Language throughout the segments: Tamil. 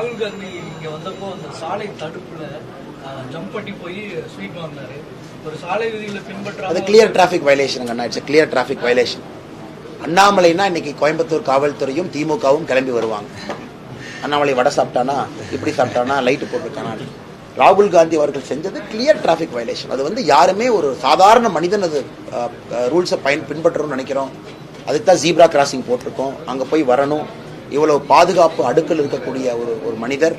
ராகுல் காந்தி இங்க வந்தப்போ அந்த சாலை தடுப்புல ஜம்ப் பண்ணி போய் ஸ்வீட் வாங்கினாரு ஒரு சாலை விதிகளை அது clear traffic violation it's clear traffic violation அண்ணாமலைனா இன்னைக்கு கோயம்புத்தூர் காவல்துறையும் திமுகவும் கிளம்பி வருவாங்க. அண்ணாமலை வடை சாப்பிட்டானா? இப்படி சாப்பிட்டானா? லைட்டு போட்டிருக்கானா? ராகுல் காந்தி அவர்கள் செஞ்சது கிளியர் டிராஃபிக் வயலேஷன் அது வந்து யாருமே ஒரு சாதாரண மனிதன் அது ரூல்ஸை பயன் பின்பற்றணும்னு நினைக்கிறோம். அதுக்கு தான் ஜீப்ரா கிராசிங் போட்டிருக்கோம். அங்கே போய் வரணும். இவ்வளவு பாதுகாப்பு அடுக்கில் இருக்கக்கூடிய ஒரு ஒரு மனிதர்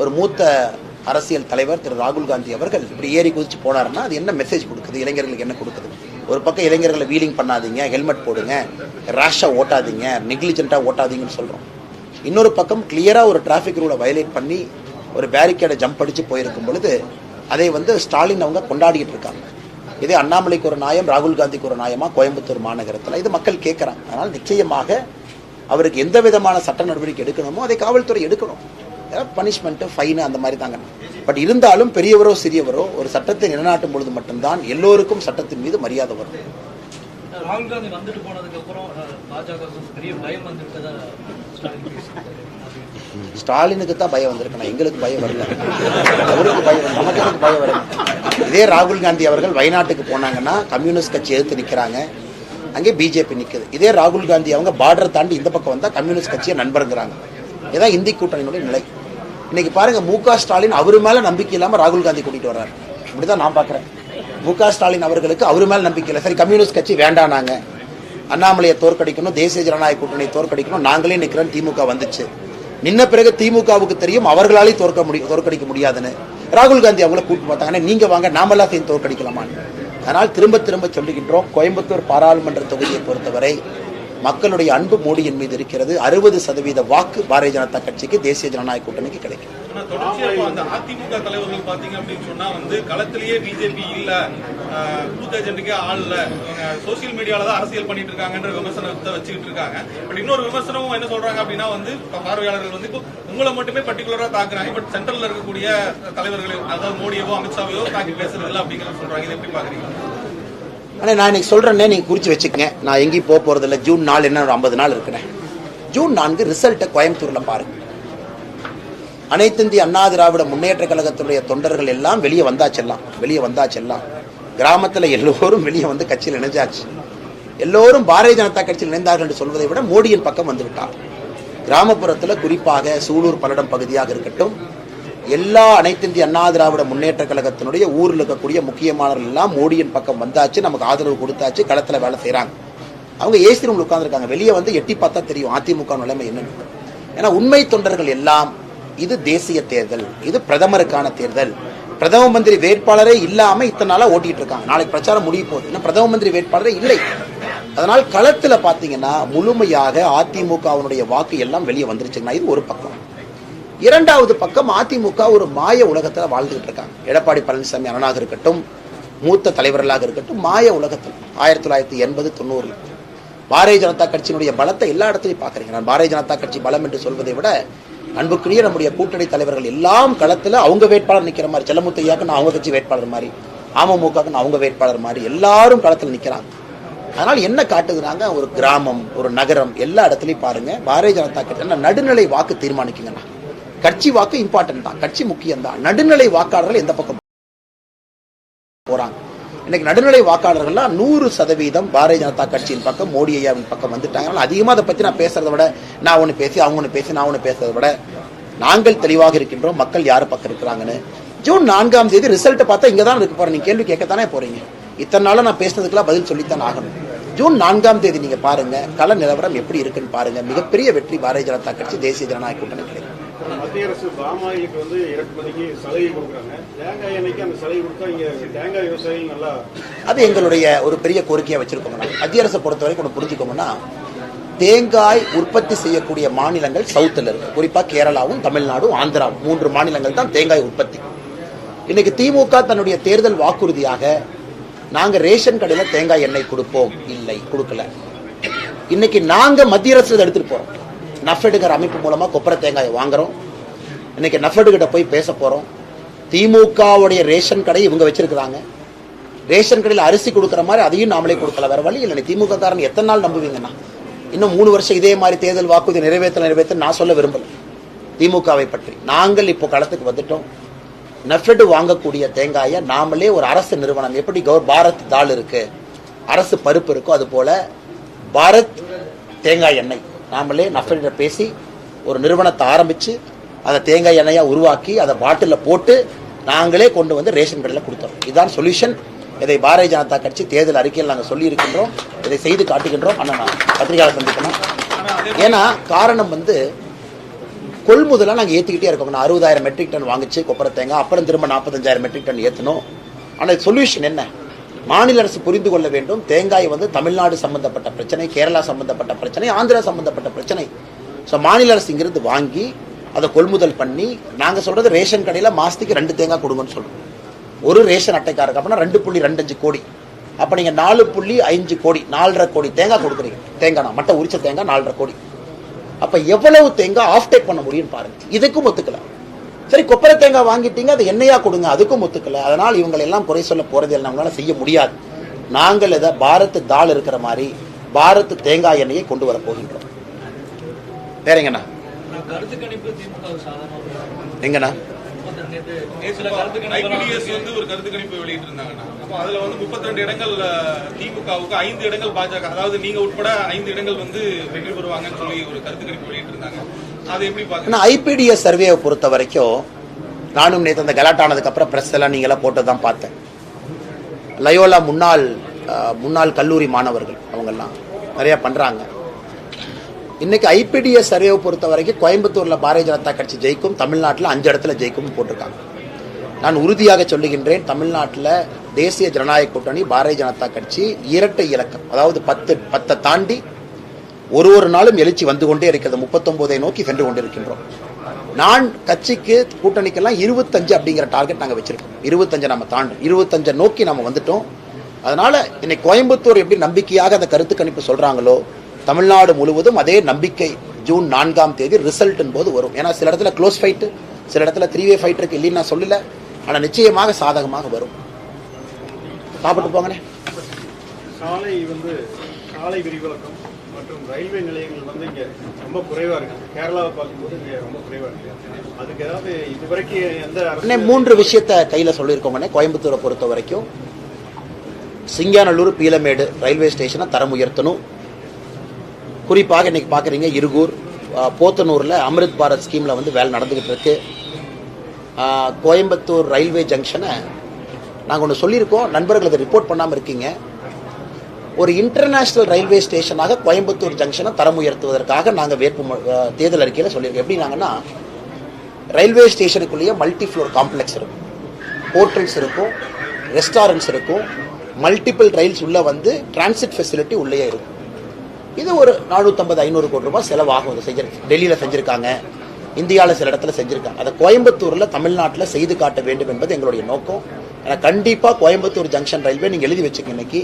ஒரு மூத்த அரசியல் தலைவர் திரு ராகுல் காந்தி அவர்கள் இப்படி ஏறி குதிச்சு போனாருன்னா அது என்ன மெசேஜ் கொடுக்குது? இளைஞர்களுக்கு என்ன கொடுக்குது? ஒரு பக்கம் இளைஞர்களை வீலிங் பண்ணாதீங்க ஹெல்மெட் போடுங்க ரேஷாக ஓட்டாதீங்க நெக்லிஜென்ட்டாக ஓட்டாதீங்கன்னு சொல்கிறோம் இன்னொரு பக்கம் கிளியராக ஒரு டிராஃபிக் ரூலை வயலேட் பண்ணி ஒரு பேரிகேடை ஜம்ப் அடித்து போயிருக்கும் பொழுது அதை வந்து ஸ்டாலின் அவங்க கொண்டாடிட்டு இருக்காங்க. இதே அண்ணாமலைக்கு ஒரு நியாயம் ராகுல் காந்திக்கு ஒரு நியாயமா கோயம்புத்தூர் மாநகரத்தில். இது மக்கள் கேட்குறாங்க அதனால் நிச்சயமாக அவருக்கு எந்த விதமான சட்ட நடவடிக்கை எடுக்கணுமோ அதை காவல்துறை எடுக்கணும். பனிஷ்மெண்ட்டு ஃபைனு அந்த மாதிரி தாங்க. பட் இருந்தாலும் பெரியவரோ சிறியவரோ ஒரு சட்டத்தை நிலைநாட்டும் பொழுது மட்டும்தான் எல்லோருக்கும் சட்டத்தின் மீது மரியாதை வரும். ராகுல் காந்தி வந்துட்டு போனதுக்கு அப்புறம் பாஜக பெரிய பயம் வந்துட்டதா ஸ்டாலின் பேசியிருக்காரு? அது ஸ்டாலினுக்கு தான் பயம் வந்திருக்கணும் எங்களுக்கு பயம் வரல. அவருக்கு பயம். நமக்கு பயம் வரல? இதே ராகுல் காந்தி அவர்கள் வயநாட்டுக்கு போனாங்கன்னா கம்யூனிஸ்ட் கட்சி எதிர்த்து நிற்கிறாங்க அங்கே பிஜேபி நிற்குது இதே ராகுல் காந்தி அவங்க பார்டர் தாண்டி இந்த பக்கம் வந்தால் கம்யூனிஸ்ட் கட்சியை நண்பருங்கிறாங்க. இதான் இந்தி கூட்டணியினுடைய நிலை. இன்னைக்கு பாருங்க மு ஸ்டாலின் அவர் மேலே நம்பிக்கை இல்லாமல் ராகுல் காந்தி கூட்டிட்டு வர்றாரு. அப்படிதான் நான் பார்க்குறேன். மு ஸ்டாலின் அவர்களுக்கு அவர் மேலே நம்பிக்கை இல்லை. சரி கம்யூனிஸ்ட் கட்சி வேண்டானாங்க அண்ணாமலையை தோற்கடிக்கணும் தேசிய ஜனநாயக கூட்டணியை தோற்கடிக்கணும். நாங்களே நிற்கிறோம் திமுக வந்துச்சு. நின்ன பிறகு திமுகவுக்கு தெரியும் அவர்களாலே தோற்க முடியும் தோற்கடிக்க முடியாதுன்னு. ராகுல் காந்தி அவங்கள கூப்பிட்டு பார்த்தாங்கன்னா நீங்கள் வாங்க நாமெல்லாம் சேர்ந்து தோற்கடிக்கலாமான்னு. அதனால் திரும்ப திரும்ப சொல்லுகின்றோம். கோயம்புத்தூர் பாராளுமன்ற தொகுதியை பொறுத்தவரை மக்களுடைய அன்பு மோடியின் மீது இருக்கிறது. அறுபது சதவீத வாக்கு பாரதிய ஜனதா கட்சிக்கு தேசிய ஜனநாயக கூட்டணிக்கு கிடைக்கும். ஆனா அதிமுக தலைவர்கள் பாத்தீங்க அப்படின்னு சொன்னா வந்து களத்திலேயே பிஜேபி இல்ல. பூத் ஏஜென்ட்டுக்கே ஆள் இல்லை. சோசியல் மீடியாவில் தான் அரசியல் பண்ணிட்டு இருக்காங்கன்ற விமர்சனத்தை வச்சுக்கிட்டு இருக்காங்க. பட் இன்னொரு விமர்சனமும் என்ன சொல்றாங்க அப்படின்னா வந்து பார்வையாளர்கள் வந்து இப்போ உங்களை மட்டுமே பர்டிகுலராக தாக்குறாங்க. பட் சென்ட்ரலில் இருக்கக்கூடிய தலைவர்களை அதாவது மோடியவோ அமித்ஷாவையோ தாக்கி பேசுறது இல்லை அப்படிங்கறத சொல்றாங்க. இதை எப்படி பாக்குறீங்க ஆனால் நான் இன்னைக்கு சொல்கிறேன்னே நீங்கள் குறித்து வச்சுக்கங்க. நான் எங்கேயும் போக போகிறதில்ல இல்லை. ஜூன் நாலு என்ன ஒரு ஐம்பது நாள் இருக்கிறேன் ஜூன் நான்கு ரிசல்ட்டை கோயம்புத்தூரில் பாருங்க. அனைத்து இந்திய அண்ணா திராவிட முன்னேற்ற கழகத்துடைய தொண்டர்கள் எல்லாம் வெளியே வந்தாச்செல்லாம் வெளியே வந்தாச்செல்லாம் கிராமத்தில் எல்லோரும் வெளியே வந்து கட்சியில் இணைஞ்சாச்சு. எல்லோரும் பாரதிய ஜனதா கட்சியில் இணைந்தார்கள் என்று சொல்வதை விட மோடியின் பக்கம் வந்துவிட்டார் கிராமப்புறத்தில் குறிப்பாக சூலூர் பல்லடம் பகுதியாக இருக்கட்டும் எல்லா அனைத்திந்திய அண்ணா திராவிட முன்னேற்ற கழகத்தினுடைய ஊரில் இருக்கக்கூடிய முக்கியமானவர்கள் எல்லாம் மோடியின் பக்கம் வந்தாச்சு நமக்கு ஆதரவு கொடுத்தாச்சு களத்தில் வேலை செய்கிறாங்க அவங்க ஏசி ரூம்ல உட்காந்துருக்காங்க வெளியே வந்து எட்டி பார்த்தா தெரியும் அதிமுக நிலைமை என்னன்னு. ஏன்னா உண்மை தொண்டர்கள் எல்லாம் இது தேசிய தேர்தல் இது பிரதமருக்கான தேர்தல். பிரதம மந்திரி வேட்பாளரே இல்லாம இத்தனை நாளா ஓட்டிட்டு இருக்காங்க. நாளைக்கு பிரச்சாரம் முடிய போகுது. இன்னும் பிரதம மந்திரி வேட்பாளரே இல்லை. அதனால் களத்துல பாத்தீங்கன்னா முழுமையாக அதிமுகவினுடைய வாக்கு எல்லாம் வெளியே வந்துருச்சுங்கன்னா இது ஒரு பக்கம். இரண்டாவது பக்கம் அதிமுக ஒரு மாய உலகத்துல வாழ்ந்துகிட்டு இருக்காங்க. எடப்பாடி பழனிசாமி அண்ணனாக இருக்கட்டும் மூத்த தலைவர்களாக இருக்கட்டும் மாய உலகத்தில். ஆயிரத்தி தொள்ளாயிரத்தி எண்பது தொண்ணூறில் பாரதிய ஜனதா கட்சியினுடைய பலத்தை எல்லா இடத்துலையும் பார்க்குறீங்க. நான் பாரதிய ஜனதா கட்சி பலம் என்று சொல்வதை விட அன்புக்குரிய நம்முடைய கூட்டணி தலைவர்கள் எல்லாம் களத்தில் அவங்க வேட்பாளர் நிற்கிற மாதிரி செல்லமுத்தையாக்கு நான் அவங்க கட்சி வேட்பாளர் மாதிரி அமமுகக்கு அவங்க வேட்பாளர் மாதிரி எல்லாரும் களத்தில் நிற்கிறாங்க அதனால் என்ன காட்டுகிறாங்க? ஒரு கிராமம் ஒரு நகரம் எல்லா இடத்துலையும் பாருங்க பாரதிய ஜனதா கட்சி நடுநிலை வாக்கு தீர்மானிக்குங்கண்ணா கட்சி வாக்கு இம்பார்ட்டன்ட் தான் கட்சி முக்கியம் தான் நடுநிலை வாக்காளர்கள் எந்த பக்கம் போறாங்க? இன்னைக்கு நடுநிலை வாக்காளர்கள்லாம் நூறு சதவீதம் பாரதிய ஜனதா கட்சியின் பக்கம் மோடி ஐயாவின் பக்கம் வந்துட்டாங்க. ஆனால் அதிகமாக அதை பற்றி நான் பேசுறதை விட நான் ஒன்று பேசி அவங்க ஒன்று பேசி நான் ஒன்று பேசுறதை விட நாங்கள் தெளிவாக இருக்கின்றோம். மக்கள் யார் பக்கம் இருக்கிறாங்கன்னு. ஜூன் நான்காம் தேதி ரிசல்ட்டை பார்த்தா இங்கே தான் இருக்க போகிறேன் நீங்கள் கேள்வி கேட்கத்தானே போகிறீங்க இத்தனை நாளாக நான் பேசுனதுக்கெல்லாம் பதில் சொல்லித்தான் ஆகணும். ஜூன் நான்காம் தேதி நீங்கள் பாருங்கள் கள நிலவரம் எப்படி இருக்குன்னு பாருங்கள் மிகப்பெரிய வெற்றி பாரதிய ஜனதா கட்சி தேசிய ஜனநாயக கூட்டணி கிடைக்கும். மத்திய அரசு பாமாயிலுக்கு வந்து இறக்குமதிக்கு சலுகை கொடுக்குறாங்க. தேங்காய் எண்ணெய்க்கு அந்த சலுகை கொடுத்தா இங்க தேங்காய் விவசாயிகள் நல்லா அது எங்களுடைய ஒரு பெரிய கோரிக்கையை வச்சிருக்கோம்னா மத்திய அரசை பொறுத்த வரைக்கும் ஒன்று புரிஞ்சுக்கோங்கன்னா தேங்காய் உற்பத்தி செய்யக்கூடிய மாநிலங்கள் சவுத்தில் இருக்கு. குறிப்பாக கேரளாவும் தமிழ்நாடும் ஆந்திராவும் மூன்று மாநிலங்கள் தான் தேங்காய் உற்பத்தி. இன்னைக்கு திமுக தன்னுடைய தேர்தல் வாக்குறுதியாக நாங்கள் ரேஷன் கடையில் தேங்காய் எண்ணெய் கொடுப்போம். இல்லை கொடுக்கல. இன்னைக்கு நாங்கள் மத்திய அரசு எடுத்துகிட்டு எடுத்துட்டு நஃபெடுங்கிற அமைப்பு மூலமாக கொப்பரை தேங்காயை வாங்குறோம். இன்னைக்கு நஃபெடுகிட்ட போய் பேச போகிறோம் திமுகவுடைய ரேஷன் கடை இவங்க வச்சுருக்குறாங்க. ரேஷன் கடையில் அரிசி கொடுக்குற மாதிரி அதையும் நாமளே கொடுக்கல. வேறு வழி இல்லை திமுக காரன் எத்தனை நாள் நம்புவீங்கண்ணா இன்னும் மூணு வருஷம் இதே மாதிரி தேர்தல் வாக்குறுதி நிறைவேற்ற நிறைவேற்ற நான் சொல்ல விரும்பலை. திமுகவை பற்றி. நாங்கள் இப்போ களத்துக்கு வந்துட்டோம். நெஃபெட் வாங்கக்கூடிய தேங்காயை நாமளே ஒரு அரசு நிறுவனம். எப்படி கவர் பாரத் தாள் இருக்கு? அரசு பருப்பு இருக்கோ அது போல பாரத் தேங்காய் எண்ணெய். நாமளே நஃபெட்ட பேசி ஒரு நிறுவனத்தை ஆரம்பித்து அதை தேங்காய் எண்ணெயாக உருவாக்கி அதை பாட்டிலில் போட்டு நாங்களே கொண்டு வந்து ரேஷன் கடையில் கொடுத்தோம். இதுதான் சொல்யூஷன். இதை பாரதிய ஜனதா கட்சி தேர்தல் அறிக்கையில் நாங்கள் சொல்லியிருக்கின்றோம். இதை செய்து காட்டுகின்றோம். ஆனால் நான் பத்திரிகையாளர் சந்திக்கணும். ஏன்னா காரணம் வந்து கொள்முதலாக நாங்கள் ஏற்றிக்கிட்டே இருக்கோம். நான் அறுபதாயிரம் மெட்ரிக் டன் வாங்கிச்சு கொப்பரை தேங்காய் அப்புறம் திரும்ப நாற்பத்தஞ்சாயிரம் மெட்ரிக் டன் ஏற்றணும் ஆனால் சொல்யூஷன் என்ன? மாநில அரசு புரிந்து கொள்ள வேண்டும். தேங்காய் வந்து தமிழ்நாடு சம்பந்தப்பட்ட பிரச்சனை கேரளா சம்பந்தப்பட்ட பிரச்சனை ஆந்திரா சம்பந்தப்பட்ட பிரச்சனை. ஸோ மாநில அரசு இங்கிருந்து வாங்கி அதை கொள்முதல் பண்ணி நாங்கள் சொல்கிறது ரேஷன் கடையில் மாதத்துக்கு ரெண்டு தேங்காய் கொடுங்கன்னு சொல்கிறோம் ஒரு ரேஷன் அட்டைக்காரருக்கு அப்படின்னா ரெண்டு புள்ளி ரெண்டஞ்சு கோடி. அப்போ நீங்கள் நாலு புள்ளி அஞ்சு கோடி நாலரை கோடி தேங்காய் கொடுக்குறீங்க. தேங்காய் மட்டை உரிச்ச தேங்காய் நாலரை கோடி. அப்போ எவ்வளவு தேங்காய் ஆஃப் டேக் பண்ண முடியும்னு பாருங்க. இதுக்கும் ஒத்துக்கலாம் சரி கொப்பரை தேங்காய் வாங்கிட்டீங்க அது எண்ணெயா கொடுங்க அதுக்கும் ஒத்துக்கல. அதனால் இவங்களை எல்லாம் குறை சொல்ல போறது இல்லை நம்மளால செய்ய முடியாது. நாங்கள் இதை பாரத் தாள் இருக்கிற மாதிரி பாரத் தேங்காய் எண்ணெயை கொண்டு வர போகின்றோம். வேற எங்கண்ணா? எங்கண்ணா? ஐபிடிஎஸ் வந்து ஒரு கருத்து கணிப்பு வெளியிட்டு இருந்தாங்கண்ணா அப்போ அதுல வந்து 32 இடங்கள் திமுகவுக்கு ஐந்து இடங்கள் பாஜக அதாவது நீங்க உட்பட ஐந்து இடங்கள் வந்து வெற்றி பெறுவாங்கன்னு சொல்லி ஒரு கருத்து கணிப்பு வெளியிட்டு இருந்தாங்க ஆனால் ஐபிடிஎஸ் சர்வேவை பொறுத்த வரைக்கும் நானும் நேற்று அந்த கலாட்டானதுக்கு அப்புறம் ப்ரெஸ் எல்லாம் நீங்களாம் போட்டு தான் பார்த்தேன். லயோலா முன்னாள் முன்னாள் கல்லூரி மாணவர்கள் அவங்கெல்லாம் நிறையா பண்ணுறாங்க இன்னைக்கு ஐபிடிஎஸ் சர்வேவை பொறுத்த வரைக்கும் கோயம்புத்தூரில் பாரதிய ஜனதா கட்சி ஜெயிக்கும் தமிழ்நாட்டில் அஞ்சு இடத்துல ஜெயிக்கும் போட்டிருக்காங்க. நான் உறுதியாக சொல்லுகின்றேன் தமிழ்நாட்டில் தேசிய ஜனநாயக கூட்டணி பாரதிய ஜனதா கட்சி இரட்டை இலக்கம் அதாவது பத்து பத்தை தாண்டி ஒரு ஒரு நாளும் எழுச்சி வந்து கொண்டே இருக்கிறது. முப்பத்தொன்பதை நோக்கி சென்று கொண்டிருக்கின்றோம். நான் கட்சிக்கு கூட்டணிக்கெல்லாம் இருபத்தஞ்சு அப்படிங்கிற டார்கெட் நாங்கள் வச்சிருக்கோம். இருபத்தஞ்சு நம்ம தாண்டும் இருபத்தஞ்சை நோக்கி நம்ம வந்துட்டோம். அதனால இன்னைக்கு கோயம்புத்தூர் எப்படி நம்பிக்கையாக அந்த கருத்து கணிப்பு சொல்றாங்களோ தமிழ்நாடு முழுவதும் அதே நம்பிக்கை ஜூன் நான்காம் தேதி ரிசல்ட் போது வரும். ஏன்னா சில இடத்துல க்ளோஸ் ஃபைட்டு சில இடத்துல த்ரீ வே ஃபைட் இருக்கு இல்லைன்னு நான் சொல்லல. ஆனால் நிச்சயமாக சாதகமாக வரும். சாப்பிட்டு போங்கண்ணே. சாலை வந்து சாலை விரிவாக்கம் மற்றும் ரயில்வே நிலையங்கள் வந்து இங்க ரொம்ப குறைவா இருக்கு. கேரளாவை பார்க்கும்போது இங்க ரொம்ப குறைவா இருக்கு. அதுக்கு ஏதாவது இதுவரைக்கும் எந்த அண்ணே மூன்று விஷயத்த கையில சொல்லியிருக்கோங்கண்ணே கோயம்புத்தூரை பொறுத்த வரைக்கும் சிங்காநல்லூர் பீலமேடு ரயில்வே ஸ்டேஷனை தரம் உயர்த்தணும். குறிப்பாக இன்னைக்கு பார்க்குறீங்க இருகூர் போத்தனூரில் அமிர்த் பாரத் ஸ்கீமில் வந்து வேலை நடந்துக்கிட்டு இருக்கு. கோயம்புத்தூர் ரயில்வே ஜங்ஷனை நாங்கள் ஒன்று சொல்லியிருக்கோம். நண்பர்கள் அதை ரிப்போர்ட் பண்ணாமல் இருக்கீங்க. ஒரு இன்டர்நேஷனல் ரயில்வே ஸ்டேஷனாக கோயம்புத்தூர் ஜங்ஷனை தரம் உயர்த்துவதற்காக நாங்கள் வேட்பு தேர்தல் அறிக்கையில் சொல்லியிருக்கோம். எப்படின்னாங்கன்னா ரயில்வே ஸ்டேஷனுக்குள்ளேயே மல்டி ஃப்ளோர் காம்ப்ளெக்ஸ் இருக்கும். ஹோட்டல்ஸ் இருக்கும் ரெஸ்டாரண்ட்ஸ் இருக்கும் மல்டிபிள் ரயில்ஸ் உள்ள வந்து டிரான்சிட் ஃபெசிலிட்டி உள்ளே இருக்கும். இது ஒரு நானூற்றம்பது ஐநூறு கோடி ரூபாய் செலவாகும் அதை செஞ்சிருக்கு டெல்லியில் செஞ்சுருக்காங்க இந்தியாவில் சில இடத்துல செஞ்சுருக்காங்க. அதை கோயம்புத்தூரில் தமிழ்நாட்டில் செய்து காட்ட வேண்டும் என்பது எங்களுடைய நோக்கம். ஏன்னா கண்டிப்பாக கோயம்புத்தூர் ஜங்ஷன் ரயில்வே நீங்கள் எழுதி வச்சுக்க இன்னைக்கு.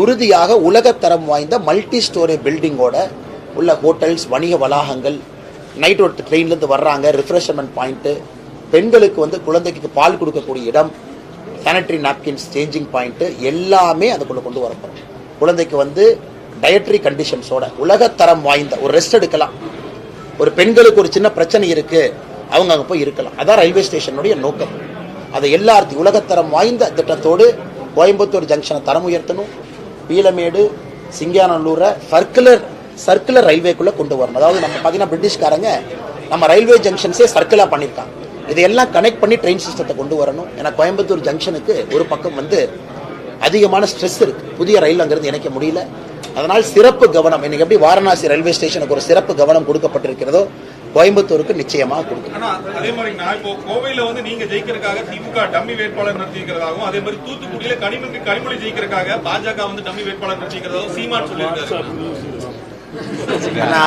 உறுதியாக உலகத்தரம் வாய்ந்த மல்டி ஸ்டோரி பில்டிங்கோட உள்ள ஹோட்டல்ஸ் வணிக வளாகங்கள் நைட் ஒரு ட்ரெயின்லேருந்து வர்றாங்க ரிஃப்ரெஷ்மெண்ட் பாயிண்ட்டு பெண்களுக்கு வந்து குழந்தைக்கு பால் கொடுக்கக்கூடிய இடம் சானிட்டரி நாப்கின்ஸ் சேஞ்சிங் பாயிண்ட்டு எல்லாமே அதுக்குள்ளே கொண்டு வரப்போகிறோம் குழந்தைக்கு வந்து டயட்ரி கண்டிஷன்ஸோட உலகத்தரம் வாய்ந்த ஒரு ரெஸ்ட் எடுக்கலாம். ஒரு பெண்களுக்கு ஒரு சின்ன பிரச்சனை இருக்குது அவங்க அங்கே போய் இருக்கலாம். அதான் ரயில்வே ஸ்டேஷனுடைய நோக்கம். அதை எல்லாத்தையும் உலகத்தரம் வாய்ந்த திட்டத்தோடு கோயம்புத்தூர் ஜங்ஷனை தரம் உயர்த்தணும். பீலமேடு சிங்காநல்லூரை சர்க்குலர் சர்க்குலர் ரயில்வேக்குள்ளே கொண்டு வரணும். அதாவது நம்ம பார்த்தீங்கன்னா பிரிட்டிஷ்காரங்க நம்ம ரயில்வே ஜங்ஷன்ஸே சர்க்கிளாக பண்ணியிருக்காங்க. இதையெல்லாம் கனெக்ட் பண்ணி ட்ரெயின் சிஸ்டத்தை கொண்டு வரணும். ஏன்னா கோயம்புத்தூர் ஜங்ஷனுக்கு ஒரு பக்கம் வந்து அதிகமான ஸ்ட்ரெஸ் இருக்கு. புதிய ரயில் அங்கிருந்து இணைக்க முடியல. அதனால் சிறப்பு கவனம் இன்னைக்கு எப்படி வாரணாசி ரயில்வே ஸ்டேஷனுக்கு ஒரு சிறப்பு கவனம் கொடுக்கப்பட்டிருக்கிறதோ கோயம்புத்தூருக்கு நிச்சயமாக கொடுக்கும் ஆனா அதே மாதிரி நான் இப்போ கோவையில வந்து நீங்க ஜெயிக்கிறதுக்காக திமுக டம்மி வேட்பாளர் நிறுத்திக்கிறதாகவும் அதே மாதிரி தூத்துக்குடியில கனிமொழி கனிமொழி ஜெயிக்கிறதுக்காக பாஜக வந்து டம்மி வேட்பாளர் நிறுத்திக்கிறதாகவும் சீமான் சொல்லியிருக்காரு. ஆனா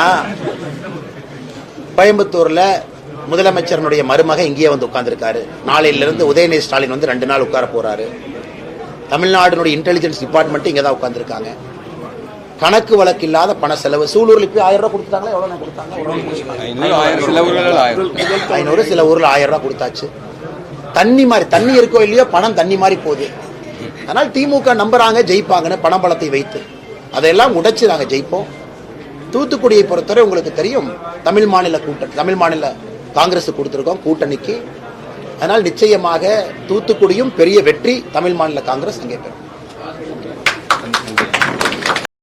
கோயம்புத்தூர்ல முதலமைச்சரனுடைய மருமக இங்கேயே வந்து உட்கார்ந்திருக்காரு. நாளையிலிருந்து உதயநிதி ஸ்டாலின் வந்து ரெண்டு நாள் உட்கார போறாரு. தமிழ்நாடுனுடைய இன்டெலிஜென்ஸ் டிபார்ட்மெண்ட் இங்க தான் உட்கார்ந்திருக்காங்க. கணக்கு வழக்கு இல்லாத பண செலவு. சூலூர்ல போய் ஆயிரம் ரூபாய் கொடுத்தாங்களா எவ்வளவு கொடுத்தாங்க? ஐநூறு சில ஊர்ல ஆயிரம். ரூபாய் கொடுத்தாச்சு. தண்ணி மாதிரி தண்ணி இருக்கோ இல்லையோ பணம் தண்ணி மாதிரி போகுது. அதனால் திமுக நம்புறாங்க ஜெயிப்பாங்கன்னு பணம் பலத்தை வைத்து. அதையெல்லாம் உடைச்சு நாங்க ஜெயிப்போம். தூத்துக்குடியை பொறுத்தவரை உங்களுக்கு தெரியும் தமிழ் மாநில கூட்டணி தமிழ் மாநில காங்கிரஸ் கொடுத்துருக்கோம் கூட்டணிக்கு. அதனால் நிச்சயமாக தூத்துக்குடியும் பெரிய வெற்றி தமிழ் மாநில காங்கிரஸ் அங்கே பெறும்.